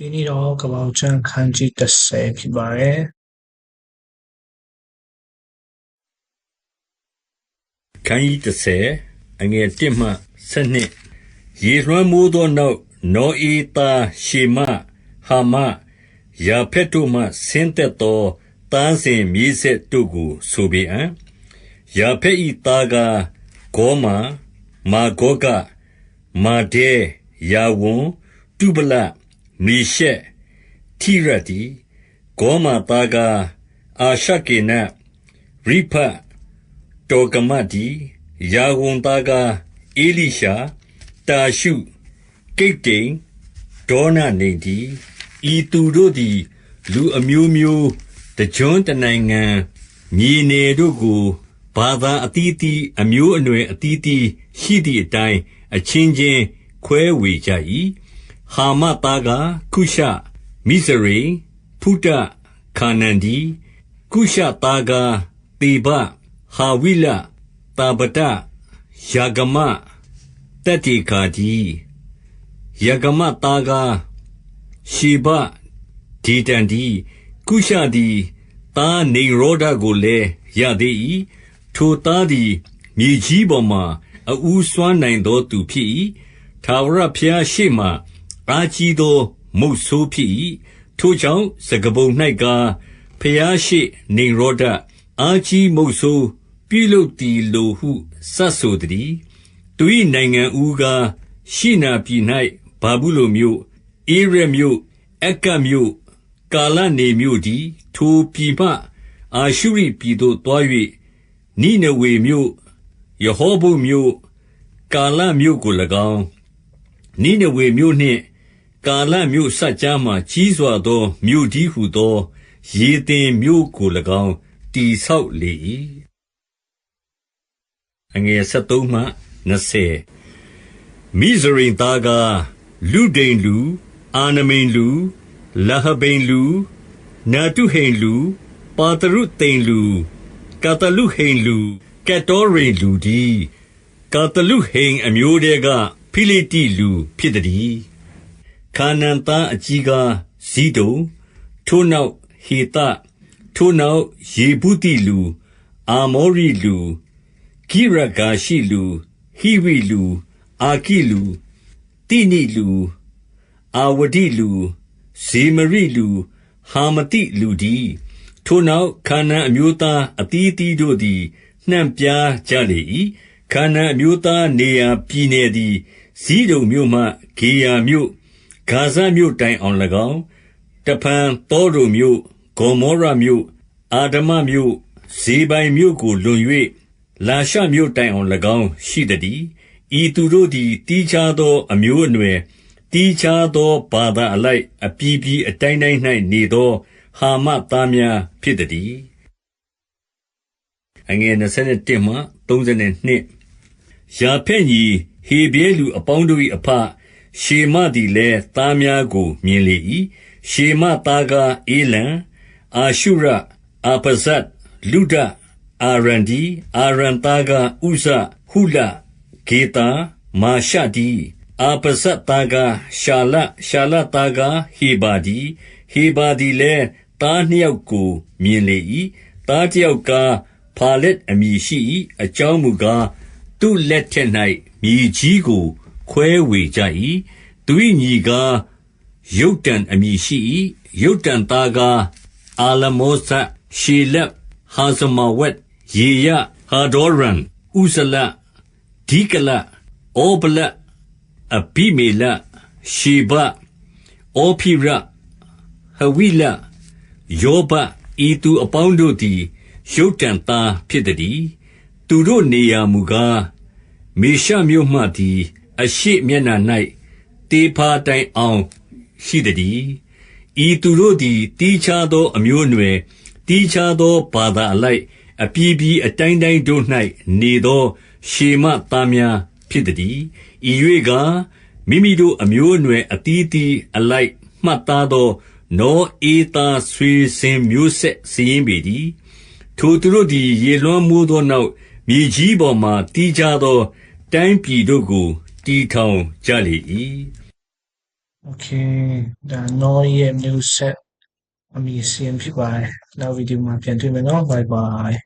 ဒီနေ့တော့ကပ္ပအောင်ချမ်းခန်းကြီး30ဖြစ်ပါတယ်ခန်းကြီး30အငယ်1မှ7ရေလွှမ်းမိုးသောနောက်နောအေသားရှေမဟာမယာဖက်တို့မှဆင်းသက်သောတားစဉ်မြေးဆက်တို့ကိုဆိုပေအံ့ယာဖက်ဤသားကဂေါမာမာဂောကမာဒေယာဝွန်တုပလ မေရှက် ထိရတိဂေါမာသားကအာရှကေန ရိဖတ် တော်ကမတ်ဒီယာဝန်သားကအေလိရှာတာရှု ကိတ်တိန်ဒေါနနေဒီဤသူတို့သည် လူအမျိုးမျိုး တကြွတနိုင်ငံ မြေနေတို့ကို ဘာသာအသီးသီး အမျိုးအနွယ်အသီးသီး ရှိသည့်အတိုင်း အချင်းချင်းခွဲဝေကြ၏ ဟာမသားကကုရှ မိစရိဖုတ ခါနန်ဒီကုရှသားကတေဘ ဟာဝိလတာပတယာဂမ တတ္တိခာဒီယာဂမသားကရှေဘဒီတန်ဒီကုရှသည် သားနေရောဒကိုလည်း ရသေး၏ထိုသားသည် မြေကြီးပေါ်မှအူးစွမ်းနိုင်သောသူဖြစ်၏ထာဝရဘုရားရှေ့မှ အာကြီးသော မုတ်ဆိုးဖြစ်၏ထိုကြောင့် စကပုံ၌ကဖျားရှိနေရောဒအာကြီးမုတ်ဆိုးပြုလုပ်သည်လိုဟုစတ်ဆိုသည်သူ၏နိုင်ငံဦးကား ရှိနာပြည်၌ဘာဘူးလိုမျိုးအေရမျိုးအက္ကမျိုးကာလနေမျိုးသည်ထိုပြည်မှ အာရှုရိပြည်သို့တွား၍နိနဝေမျိုးယဟောဘုမျိုးကာလမျိုးကို၎င်း နိနဝေမျိုးနှင့် ကာလမျိုးစัจ जा မှကြီးစွာသော မြို့ကြီးဟုသော ရေသင်မျိုးကို၎င်း တည်ဆောက်လေ၏အငယ်73မှ20မိဇရိန်သားကလူဒိန်လူ အာနမိန်လူလဟဘိန်လူ နာတုဟိန်လူ ပါတရုသိန်လူ ကတလုဟိန်လူကတောရိန်လူဒီကတလုဟိန်အမျိုးတဲက ဖိလိတိလူဖြစ်သည် ခါနန်သားအကြီးကားဇီဒုံထိုနောက် ဟေတထိုနောက် ယေဗုတိလူ အာမောရိလူ ဂိရဂါရှိလူ ဟိဝိလူ အာကိလူတိနိလူ အာဝဒိလူ ဇေမရိလူ ဟာမတိလူဒီထိုနောက် ခါနန်အမျိုးသား အသီးသီးတို့သည် နှံ့ပြားကြလေ၏ခါနန်အမျိုးသားနေရာပြည်နယ်သည်ဇီးဒုံမြို့မှ ဂေယာမြို့ ဂါဇမြို့တိုင်အောင်၎င်း တဖန်တောဒုံမြို့ ဂေါမောရမြို့အာဒမမြို့ ဇေဘိုင်မြို့ကိုလွန်၍လာရှမြို့တိုင်အောင်၎င်း ရှိသတည်း ဤသူတို့သည်တီးခြားသော အမျိုးအနွယ်တီးခြားသော ဘာသာအလိုက် အပြည်ပြည်အတိုင်းတိုင်း၌နေသော ဟာမသားများဖြစ်သတည်းအငယ်27မှ32ယာဖက်ညီ ဟေဘဲလူအပေါင်းတို့၏အဖ ရှေမသည်လည်း သားများကို မြင်လေ၏ရှေမသားကအေလံ အာရှုရ အာပဇတ်လုဒ အာရန်ဒီအာရန်သားကဥဇ ဟုလ ဂေတာမာရှဒီအာပဇတ်သားကရှာလ ရှာလသားကဟေဘာဒီဟေဘာဒီလည်း သားနှစ်ယောက်ကို မြင်လေ၏သားတစ်ယောက်ကဖာလက်အမည်ရှိ၏အကြောင်းမူကား သူ့လက်ထက်၌မြေကြီးကို ခွဲဝေကြ၏သူ၏ညီကား ယုတ်တန်အမည်ရှိ၏ယုတ်တန်သားကား အာလမောဇရှေလက် ဟာဇမဝက် ယေရ ဟာဒေါရန်ဥဇလဒီကလ ဩဗလအဘိမေလ ရှေဘ ဩဖိရ ဟဝိလ ယောဘဤသူအပေါင်းတို့သည်ရုတ်တံသားဖြစ်သည်သူတို့နေရာမူကား မေရှမြို့မှသည် အရှိမျက်နှာ၌တေဖာတိုင်အောင်ရှိသည်ဤသူတို့သည်တီးခြားသောအမျိုးအနွယ်တီးခြားသော ဘာသာအလိုက် အပြည်ပြည်အတိုင်းတိုင်းတို့၌နေသော ရှေမသားများဖြစ်သည်ဤ၍ကမိမိတို့အမျိုးအနွယ် အသီးသီးအလိုက် မှတ်သားသော နောဧသားဆွေစဉ်မျိုးဆက်စည်ရင်ပေသည်ထိုသူတို့သည် ရေလွှမ်းမိုးသောနောက် မြေကြီးပေါ်မှတီးခြားသော တိုင်းပြည်တို့ကို တည်ထောင်ကြလေ၏ Okay ဒါနော်ရဲ့ new set အမီစင်ဖြစ်ပါတယ်နောက်ဗီဒီယိုမှာပြန်တွေ့မယ်နော် bye bye